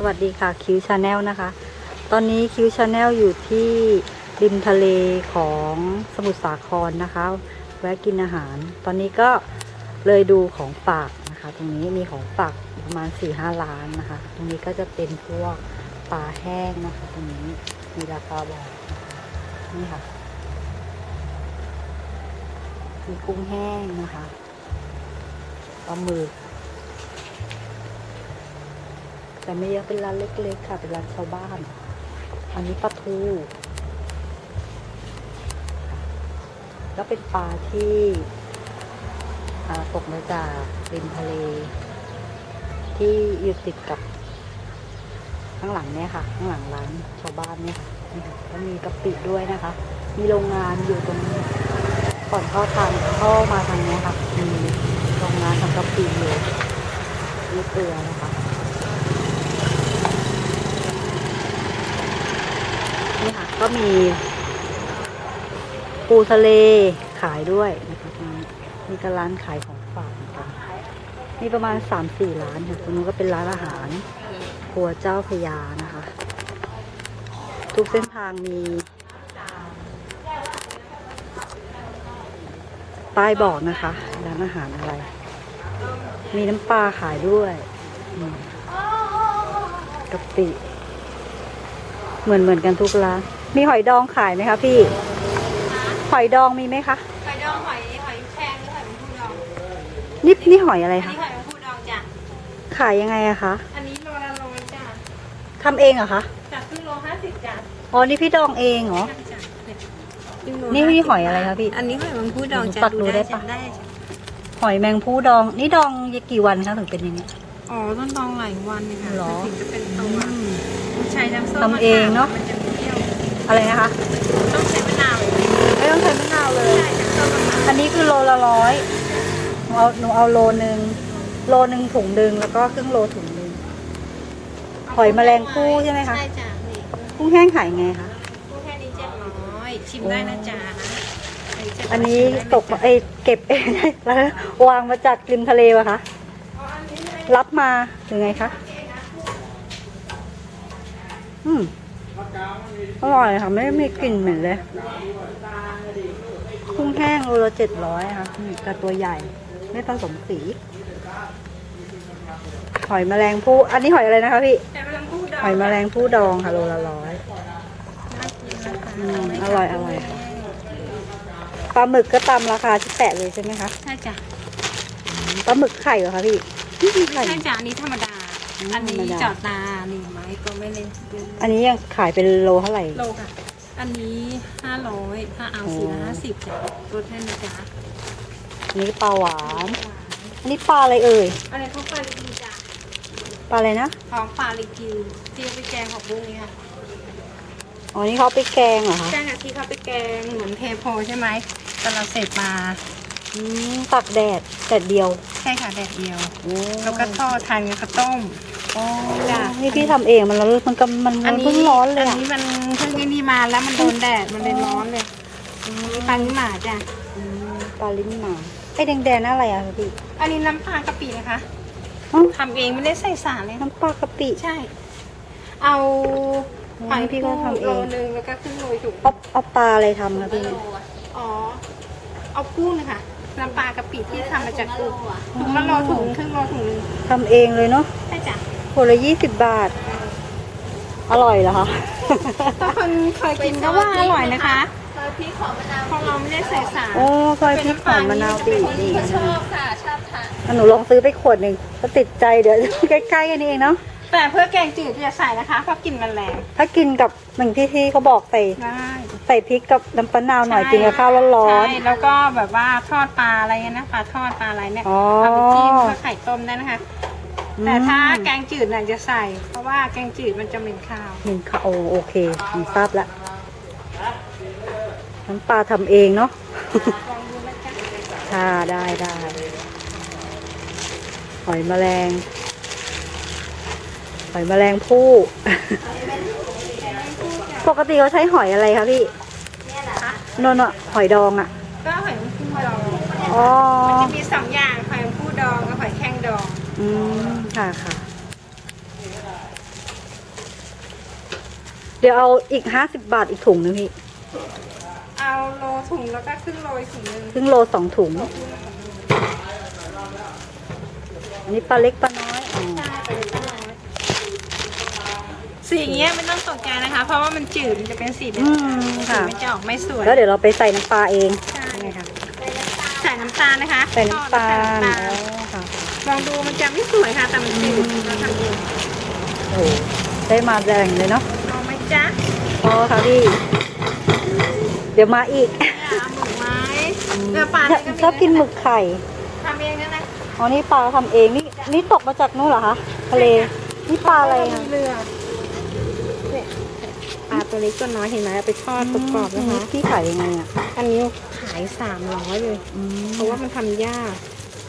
สวัสดีค่ะคิวชาแนลนะคะ ตอนนี้คิวชาแนลอยู่ที่ริมทะเลของสมุทรสาครนะคะ แวะกินอาหาร ตอนนี้ก็เลยดูของฝากนะคะ ตรงนี้มีของฝากประมาณ4ี่ห้าล้านนะคะ ตรงนี้ก็จะเป็นพวกปลาแห้งนะคะ ตรงนี้มีราคาบอกนี่ค่ะ มีกุ้งแห้งนะคะปลาหมึก แต่ไม่เยอะเป็นร้านเล็กๆค่ะ เป็นร้านชาวบ้าน อันนี้ปลาทูก็เป็นปลาที่อ่าตกมาจากริมทะเล ที่อยู่ติดกับข้างหลังเนี่ยค่ะ ข้างหลังร้านชาวบ้านเนี่ยค่ะนี่ค่ะก็มีกะปิด้วยนะคะ มีโรงงานอยู่ตรงนี้ก่อนเข้าทางเข้ามาทางเนี้ยค่ะมีโรงงานทำกะปิอยู่มีเกลือนะคะ นี่ค่ะ ก็ มีปูทะเลขายด้วยนะคะตรงนี้มีก็ร้านขายของฝากเหมือนกันมีประมาณสามสี่ร้านค่ะตรงนู้นก็เป็นร้านอาหารครัวเจ้าพยานะคะ ทุกเส้นทางมีป้ายบอกนะคะร้านอาหารอะไร มีน้ำปลาขายด้วยกะปิ เหมือนเหมือนกันทุกร้าน มีหอยดองขายไหมคะพี่ หอยดองมีไหมคะ หอยดองหอยหอยแครงหรือหอยแมงผู้ดองนี่นี่หอยอะไรอันคะ นี้หอยแมงผู้ดองจ้ะ ขายยังไงอะคะอันนี้โลละร้อยจ้ะทำเองเหรอคะ จากครึ่งโลห้าสิบจ้ะอ๋อ นี่พี่ดองเองเหรอใช่จ้ะครึ่งโลนี่นี่หอยอะไรคะพี่ อันนี้หอยแมงผู้ดองจ้ะตัดดูได้ปะ จ้ได้จ้ะหอยแมงผู้ดอง นี่ดองกี่วันคะถึงเป็นอย่างนี้ย อ๋อต้องดองหลายวันเลยค่ะหรอ ถึงจะเป็นอืตัวมใช้น้ำส้มทำเองเนอะ มันจะมีเปรี้ยว อะไรนะคะต้องใช้มะนาวไม่ต้องใช้มะนาวเลยใช่น้ำส้มมะนาวอันนี้คือโลละร้อยหนูเอาหนูเอาโลนึงโลนึงถุงหนึ่งแล้วก็ครึ่งโลถุงหนึ่งหอยแมลงภู่ใช่ไหมคะใช่จ้ะนี่กุ้งแห้งขายไงคะพูดแค่นี้เจ็ดร้อยชิมได้นะจ๊ะอันนี้ตกเอ้ยเก็บเองแล้ววางมาจากริมทะเลวะคะรับมาหรือไงคะอืม อร่อยค่ะไม่ไม่กลิ่นเหม็นเลย กุ้งแห้งโลละเจ็ดร้อยค่ะนี่กระตัวใหญ่ ไม่ผสมสี หอยแมลงภู่อันนี้หอยอะไรนะคะพี่แต่แมลงผู้ดองหอยแมลงภู่ดองค่ะโลละร้อยน่ากินนะคะอืมอร่อยอร่อยค่ะปลาหมึกก็ตามราคาที่แปะเลยใช่ไหมคะ ใช่จ้ะปลาหมึกไข่เหรอคะพี่นี่มีไข่ใช่จ้ะอันนี้ธรรมดา อืมอันนี้ธรรมดาจอดตาหนึ่งไม้ก็ไม่เล่นอันนี้ยังขายเป็นโลเท่าไหร่ โลค่ะ อันนี้ห้าร้อยถ้าเอาโอ้สี่ร้อยห้าสิบจ้ะลดให้นะจ๊ะอันนี้ปลาหวาน อันนี้ปลาอะไรเอ่ยอันนี้เขาปลาลิกิวจ้ะปลาอะไรนะของปลาลิกิวที่เอาไปแกงของบุ้งนี่ค่ะอ๋อนี่เขาเอาไปแกงเหรอคะ แกงอะที่เขาไปแกงเหมือนเทโพใช่ไหมแต่เราเสร็จมา อืมตักแดดแดดเดียวใช่ค่ะแดดเดียว โอ้แล้วก็ทอดทานกับข้าวต้ม อ๋อจ้ะ นี่พี่ทำเองมันร้อนมันก็มันมันเพิ่งร้อนเลยอัอะนนี้มันเพิ่งไอ้นี่มาแล้วมันโดนแดดมันเลยร้อนเลยมีปลาลิ้นหมาจ้ะ อืมปลาลิ้นหมาไอ้แดงๆนั่นอะไรอะคะพี่ อันนี้น้ำปลากะปินะคะอ๋อ ทำเองไม่ได้ใส่สารเลยน้ำปลากะปิ ใช่ เอาอ๋อหอยพี่ก็ทำเอง โลนึงแล้วก็ครึ่งโลถุงเอาเอาปลาอะไรทำคะพี่ อ๋อ เอากุ้งนะคะ น้ำปลากะปิที่ทำมาจากกุ้งถุงละโลถุงครึ่งโลถุงนึงทำเองเลยเนาะใช่จ้ะคนละยี่สิบบาท อร่อยเหรอคะ ถ้าคนเคยกินก็ว่าอร่อยนะคะเพราะเราไม่ได้ใส่สาร โอ้ซอยพริกหอมมะนาวบีบนี่ชอบค่ะ ชอบทานอะหนูลองซื้อไปขวดหนึ่งก็ติดใจเดี๋ยว ใกล้ๆกันนี่เองเนาะ แต่เพื่อแกงจืดจะใส่นะคะเพราะกลิ่นมันแรงถ้ากินกับหนึ่งที่ที่เขาบอกใส่ได้ใส่พริกกับน้ำปลานาวหน่อยใช่กินกับข้าวร้อน ใช่แล้วก็แบบว่าทอดปลาอะไรเงี้ยนะปลาทอดปลาอะไรเนี่ยอ๋อ เอาไปจิ้มเพื่อไข่ต้มได้นะคะ ๆแต่ถ้าอืมแกงจืดน่ะจะใส่ เพราะว่าแกงจืดมันจะเหม็นข้าว หนึ่งข้าวโอโอเคหนูทราบละน้ำปลาทำเองเนาะ ลองดูนะจ๊ะค่ะได้ได้หอยแมลงห อยแมลงภู่ปกติเขาใช้หอยอะไรคะพี่เนี่ยนะคะนนอะหอยดองอะก็หอยแมงผู้ดองอ๋อมันจะมีสองอย่างหอยแมงผู้ดองกับหอยแครงดองอืมค่ะค่ะ เดี๋ยวเอาอีกห้าสิบบาทอีกถุงนึงพี่เอาโลถุงแล้วก็ครึ่งโลอีกถุงหนึงครึ่งโลสองถุง อันนี้ปลาเล็กปลาน้อยอ๋อ ใช่ไปเลยป้าน้อย สีอย่างเงี้ยไม่ต้องตกใจนะคะ เพราะว่ามันจืดมันจะเป็นสีแบบอืมสีค่ะมันจะออกไม่สวยแล้วเดี๋ยวเราไปใส่น้ำปลาเองใช่ใช่ไหมคะใส่น้ำตาลนะคะใส่น้ำตาลทอดอ๋แล้วใส่น้ำตาลอค่ะลองดูมันจะไม่สวยค่ะ แต่มันจืดเราทำเองโอ้โหได้มาแรงเลยเนาะลองไหมจ๊ะพอค่ะพี่ เดี๋ยวมาอีกเนี่ยเอาหมึกไหมเนื้อปลาชอบกินหมึกไข่ทำเองนะนะอ๋อนี่ปลาทำเองนี่นี่ตกมาจากนู้นเหรอคะทะเลนี่ปลาอะไรเาคะเรือเนี่ยปลา ตัวเล็กตัวน้อยเห็นไหมเอาไปทอดกรอบๆนะคะ พี่ขายยังไงอะ อันนี้ขายสามร้อยเลยอืมเพราะว่ามันทำยาก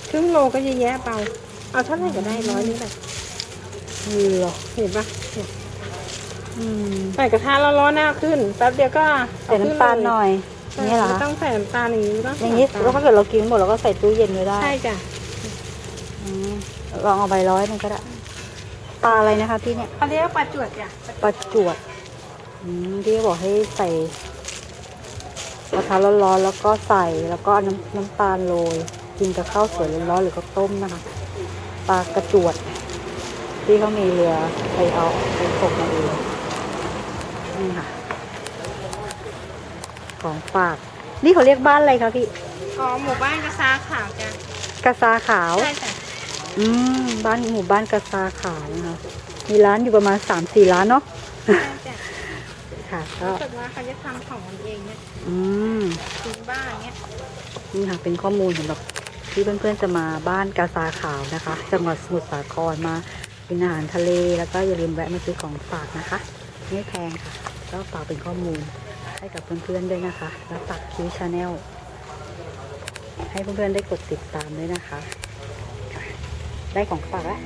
ครึ่งโลก็เยอะแยะเปล่าเอาเท่าไหร่ก็ได้ร้อยนึงแบบเหรอเห็นปะเนี่ยอืมใส่กระทะแล้วร้อนหน้าขึ้นแป๊บเดียวก็ใส่น้ำตาลหน่อยใช่นี่เหรอไม่คะต้องใส่น้ำตาลอย่างนี้ไม่ต้องอใส่ย่างนี้น้ำแล้วตาลถ้าเกิดเรากินหมดเราก็ใส่ตู้เย็นไว้ได้ใช่จ้ะอืมลองเอาใบร้อยหนึงก็ได้ ปลาอะไรนะคะพี่เนี่ยเขาเรียกว่าปลาจวดจ้ะปลาจวดอืม ที่บอกให้ใส่กระทะร้อนๆแล้วก็ใส่แล้วก็เอาน้ำน้ำตาลโรยกินกับข้าวสวยร้อนๆหรือข้าวต้มนะคะปลากระจวด ที่เขามีเรือไปเอาไปตกมาเองนี่ค่ะ ของฝาก นี่เขาเรียกบ้านอะไรคะพี่อ๋อหมู่บ้านกระซาขาวจ้ะกระซาขาวใช่จ้ะอืมบ้านหมู่บ้านกระซาขาวนะคะมีร้านอยู่ประมาณสามสี่ร้านเนาะใช่จ้ะ ค่ะก็รู้สึกว่าเขาจะทำของมันเองเนี่ยอืมพื้นบ้านเนี่ยนี่ค่ะเป็นข้อมูลสำหรับที่เพื่อนๆจะมาบ้านกาซาขาวนะคะ จังหวัดสมุทรสาครมากินอาหารทะเลแล้วก็อย่าลืมแวะมาซื้อของฝากนะคะ ไม่แพงค่ะก็ฝากเป็นข้อมูลให้กับเพื่อนๆด้วยนะคะ แล้วฝากคิวชาแนลให้เพื่อนๆได้กดติดตามด้วยนะคะค่ะได้ของฝากแล้ว